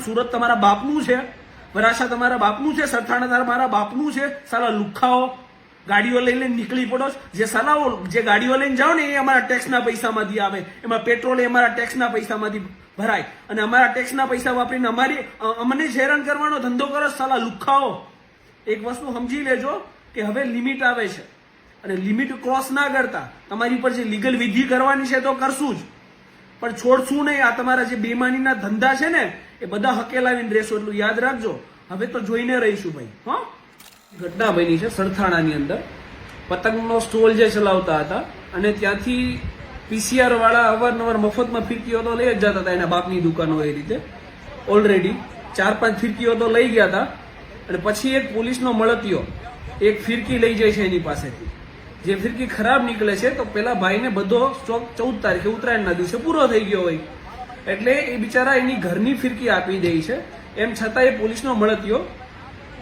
સુરત તમારા બાપનું છે, વરાછા તમારા બાપનું છે, સરથાણા તમારા બાપનું છે, સાલા લુખાઓ, ગાડીઓ લઈ લઈને નીકળી પડો જે સલાઓ જે ગાડીઓ લઈને જાઓ ને એ અમારા ટેક્સના પૈસામાંથી આવે. એમાં પેટ્રોલ એ અમારા ટેક્સના પૈસામાંથી ભરાય. અને અમારા ટેક્સના પૈસા વાપરીને અમારી અમને જ હેરાન કરવાનો ધંધો કરો સાલા લુખાઓ. એક વસ્તુ સમજી લેજો કે હવે લિમિટ આવે છે. અને લિમિટ ક્રોસ ના કરતા. તમારી પર જે લીગલ વિધિ કરવાની છે તો કરશું જ. પણ છોડશું નહીં? આ તમારા જે બેમાનીના ધંધા છે ને, એ બધા હકેલાવીને રહેશો એટલું યાદ રાખજો. હવે તો જોઈને રહીશું ભાઈ, હા? ઘટના બની છે સરથાણાની અંદર. પતંગનો સ્ટોલ જે ચલાવતા હતા અને ત્યાંથી પીસીઆર વાળા અવારનવાર મફતમાં ફિરકીઓ તો લઈ જ જતા હતા, એના બાપની દુકાનો એ રીતે. ઓલરેડી ચાર પાંચ ફિરકીઓ તો લઈ ગયા હતા. અને પછી એક પોલીસનો મળતિયો, એક ફિરકી લઈ જાય છે એની પાસેથી. જે ફિરકી ખરાબ નીકળે છે, તો પેલા ભાઈને બધો સ્ટોક ચૌદ તારીખે ઉત્તરાયણના દિવસે પૂરો થઈ ગયો હોય. એટલે એ બિચારા એની ઘરની ફિરકી આપી દે છે. એમ છતાં એ પોલીસનો મળતિયો.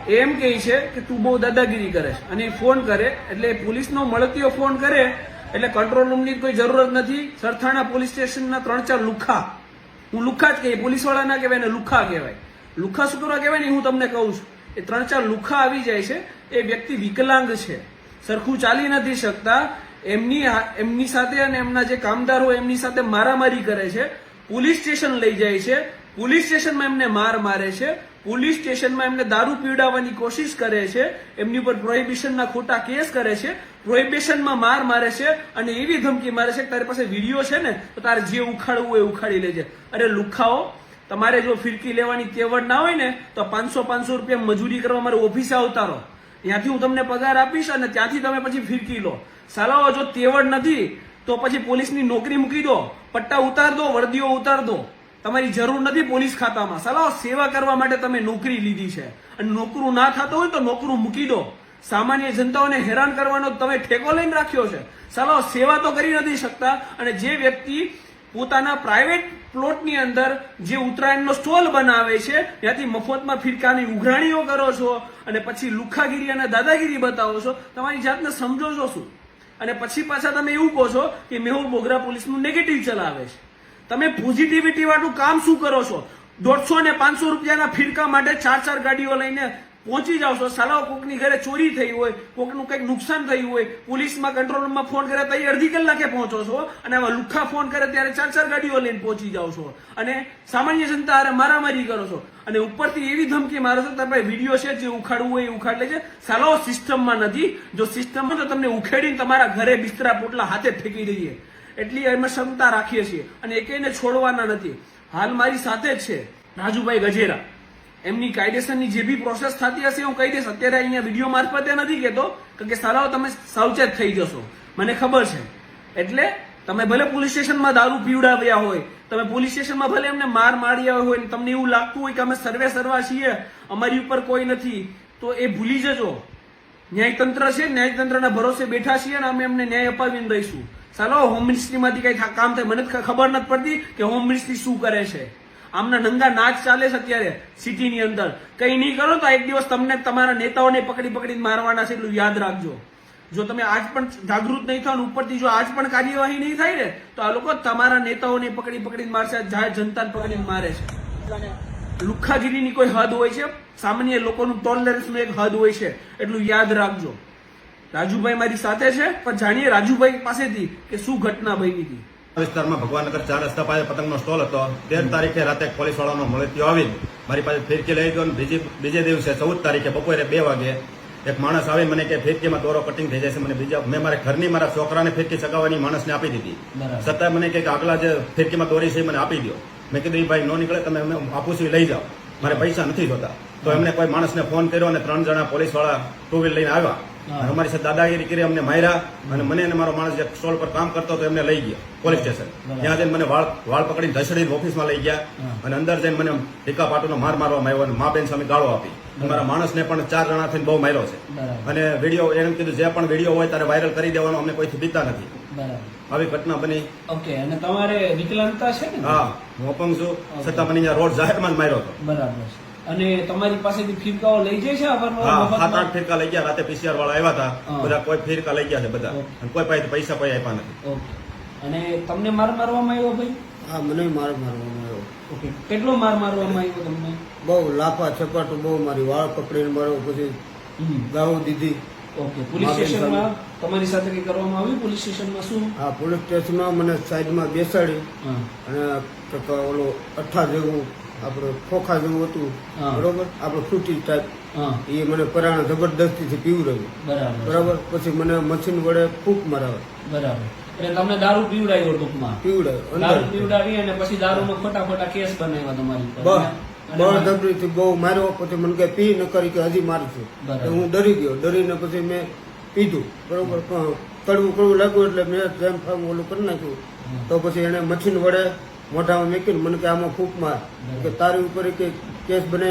એમ કહે છે કે તું બહુ દાદાગીરી કરે છે. અને ફોન કરે, એટલે પોલીસનો મળતિયો ફોન કરે, એટલે કંટ્રોલ રૂમની કોઈ જરૂરત નથી. સરથાણા પોલીસ સ્ટેશનના ત્રણ ચાર લુખા. હું લુખા જ કહીએ પોલીસવાળા ના કહેવાય ને લુખા કહેવાય. લુખા શું કરવા કહેવાય ને હું તમને કહું છું. એ ત્રણ ચાર લુખા આવી જાય છે. એ વ્યક્તિ વિકલાંગ છે. સરખું ચાલી નથી શકતા. એમની એમની સાથે અને એમના જે કામદાર એમની સાથે મારામારી કરે છે. પોલીસ સ્ટેશન લઈ જાય છે. પોલીસ સ્ટેશનમાં એમને માર મારે છે. પોલીસ સ્ટેશનમાં એમને દારૂ પીવડાવવાની કોશિશ કરે છે. એમની ઉપર પ્રોહિબિશનના ખોટા કેસ કરે છે. પ્રોહિબિશનમાં માર મારે છે અને એવી ધમકી મારે છે કે તારી પાસે વીડિયો છે ને, તો તારે જે ઉખાડવું એ ઉખાડી લેજે. અરે લુખાઓ, તમારે જો ફિરકી લેવાની તેવડ ના હોય ને, તો પાંચસો પાંચસો રૂપિયા મજૂરી કરવા મારે ઓફિસે આવતા રહો. ત્યાંથી હું તમને પગાર આપીશ અને ત્યાંથી તમે પછી ફિરકી લો. સાલાઓ, જો તેવડ નથી, તો પછી પોલીસની નોકરી મૂકી દો, પટ્ટા ઉતાર દો, વર્દીઓ ઉતાર દો. તમારી જરૂર નથી પોલીસ ખાતામાં. સલાહો સેવા કરવા માટે તમે નોકરી લીધી છે. અને નોકરું ના થતું હોય તો નોકરું મૂકી દો. સામાન્ય જનતાઓને હેરાન કરવાનો તમે ઠેકો લઈને રાખ્યો છે. સાલાઓ, સેવા તો કરી નથી શકતા અને જે વ્યક્તિ પોતાના પ્રાઇવેટ પ્લોટની અંદર જે ઉત્તરાયણનો સ્ટોલ બનાવે છે, ત્યાંથી મફતમાં ફિરકાની ઉઘરાણીઓ કરો છો અને પછી લુખાગીરી અને દાદાગીરી બતાવો છો, તમારી જાતને સમજો છો શું? અને પછી પાછા તમે એવું કહો છો કે મેહુલ બોગરા પોલીસનું નેગેટિવ ચલાવે છે. તમે પોઝિટિવિટી વાળું કામ શું કરો છો? દોઢસો ને પાંચસો રૂપિયાના ફિરકા માટે ચાર ચાર ગાડીઓ લઈને પહોંચી જાવ છો. સલાહ કોકની ઘરે ચોરી થઈ હોય, કોકનું કંઈક નુકસાન થયું હોય, પોલીસમાં કંટ્રોલ ફોન કરે તો એ અડધી કલાકે પહોંચો છો અને આવા લુખ્ખા ફોન કરે ત્યારે ચાર ચાર ગાડીઓ લઈને પહોંચી જાવ છો. અને સામાન્ય જનતા અરે મારામારી કરો છો. અને ઉપરથી એવી ધમકી મારો છો તમે વીડિયો છે જે ઉખાડવું હોય એ ઉખાડ છે. સાલાઓ સિસ્ટમમાં નથી. જો સિસ્ટમમાં તો તમને ઉખેડીને તમારા ઘરે બિસ્તરા પોટલા હાથે ફેંકી દઈએ. એટલી અમે ક્ષમતા રાખીએ છીએ. અને એકેયને છોડવાના નથી. હાલ મારી સાથે જ છે રાજુભાઈ ગજેરા. એમની કાયદેસરની જે બી પ્રોસેસ થતી હશે હું કહી દઈશ. અત્યારે અહીંયા વીડિયો મારફતે નથી કહેતો કે સાલાઓ તમે સાવચેત થઈ જશો. મને ખબર છે. એટલે તમે ભલે પોલીસ સ્ટેશનમાં દારૂ પીવડાવ્યા હોય, તમે પોલીસ સ્ટેશનમાં ભલે એમને માર માર્યા હોય ને તમને એવું લાગતું હોય કે અમે સર્વે સર્વા છીએ, અમારી ઉપર કોઈ નથી, તો એ ભૂલી જજો. ન્યાયતંત્ર છે, ન્યાયતંત્રના ભરોસે બેઠા છીએ અને અમે એમને ન્યાય અપાવીને રહીશું. ચાલો હોમ મિનિસ્ટ્રીમાંથી કઈ કામ થાય. મને ખબર નથી પડતી કે હોમ મિનિસ્ટ્રી શું કરે છે. આમના નંગા નાચ ચાલે છે અત્યારે સિટીની અંદર. કઈ નહીં કરો તો એક દિવસ તમને તમારા નેતાઓને પકડી પકડીને મારવાના છે એટલું યાદ રાખજો. જો તમે આજ પણ જાગૃત નહીં થાવ ઉપરથી જો આજ પણ કાર્યવાહી નહીં થાય ને, તો આ લોકો તમારા નેતાઓને પકડી પકડીને મારશે જાહેર જનતાને પકડીને મારે છે. લુખ્ખાગીરીની કોઈ હદ હોય છે? સામાન્ય લોકોનું ટોલરન્સનું એક હદ હોય છે. એટલું યાદ રાખજો. રાજુભાઈ મારી સાથે છે, પણ જાણીએ રાજુભાઈ પાસેથી કે શું ઘટના બની હતી. વિસ્તારમાં ભગવાનનગર ચાર રસ્તા પાસે પતંગનો સ્ટોલ હતો. તેર તારીખે રાતે પોલીસવાળાનો મળતીઓ આવી મારી પાસે ફિરકી લઈ ગયો અને બીજી બીજે દિવસે ચૌદ તારીખે બપોરે બે વાગે એક માણસ આવી મને કે ફિરકીમાં દોરો કટિંગ થઈ જશે. મને બીજા મેં મારા ઘરની મારા છોકરાને ફિરકી ચગાવવાની માણસને આપી દીધી. છતાં મને કે આગલા જે ફિરકીમાં દોરી છે મને આપી દો મેં કીધું "ઈ ભાઈ નો નીકળે તમે આપું છું લઈ જાઓ. મારે પૈસા નથી જોતા. તો એમને કોઈ માણસને ફોન કર્યો અને ત્રણ જણા પોલીસવાળા ટુ વ્હીલ લઈને આવ્યા. અમારી સાથે દાદાગીરી કરી અમને માર્યા અને મને અને મારો માણસ જે સ્ટોલ પર કામ કરતો હતો એમને લઈ ગયા પોલીસ સ્ટેશન. ત્યાં જઈને મને વાળ વાળ પકડીને ધસડીને ઓફિસમાં લઈ ગયા અને અંદર જઈને મને ટીકા પાટુનો માર મારવામાં આવ્યો અને મા બેન સામે ગાળો આપી. મારા માણસને પણ ચાર જણા થઈને બહુ માર્યો છે. અને વીડિયો એમ કીધું જે પણ વીડિયો હોય ત્યારે વાયરલ કરી દેવાનો અમને કોઈથી બીતા નથી. આવી ઘટના બની. ઓકે અને તમારે વિકલાંગતા છે ને? હા હું અપંગ છું. છતાં મને રોડ જાહેરમાં જ માર્યો હતો. બરાબર છે. અને તમારી પાસેથી ફિરકાઓ લઈ જાય છે સાત આઠ ફિરકા લઈ ગયા રાતે પીસીઆર વાળા આવ્યા હતા. બધા કોઈ ફિરકા લઈ ગયા છે બધા. અને કોઈ પાસે પૈસા કોઈ આપ્યા નથી. અને તમને માર મારવામાં આવ્યો ભાઈ? હા મને માર મારવામાં આવ્યો. ઓકે. કેટલો માર મારવામાં આવ્યો તમને? બહુ લાફા છપાટો બહુ મારી વાળ પકડીને મારો પછી હમ. ગાવું દીધી. ઓકે. પોલીસ સ્ટેશનમાં તમારી સાથે કઈ કરવામાં આવ્યું? પોલીસ સ્ટેશનમાં શું? હા પોલીસ સ્ટેશનમાં મને સાઈડમાં બેસાડી અને ઓલો અઠ્ઠા જેવું આપણે ખોખા જેવું હતું બરોબર? આપણે ફ્રૂટી ટાઈપ એ મને પરાણે જબરદસ્તીથી પીવડાવ્યું બરાબર. બરાબર? પછી મને મશીન વડે ફૂંક મરાવે બરાબર. એટલે તમને દારૂ પીવડાવ્યો ટૂંકમાં પીવડાવ્યો દારૂ પીવડાવી અને પછી દારૂમાં ખોટા ખોટા કેસ બનાવ્યા તમારી બસ. બળજબરીથી બહુ માર્યો પછી મને કે પી ન કરી કે હજી મારશું. હું ડરી ગયો. ડરીને પછી મેં પીધું. બરોબર? કડવું કડવું લાગ્યું એટલે મેં જેમ ફામ ઓલું કરી નાખ્યું. તો પછી એને મશીન વડે મોઢામાં મેક્યું મને કે આમાં ફૂંક માર કે તારી ઉપર કે કેસ બનાવી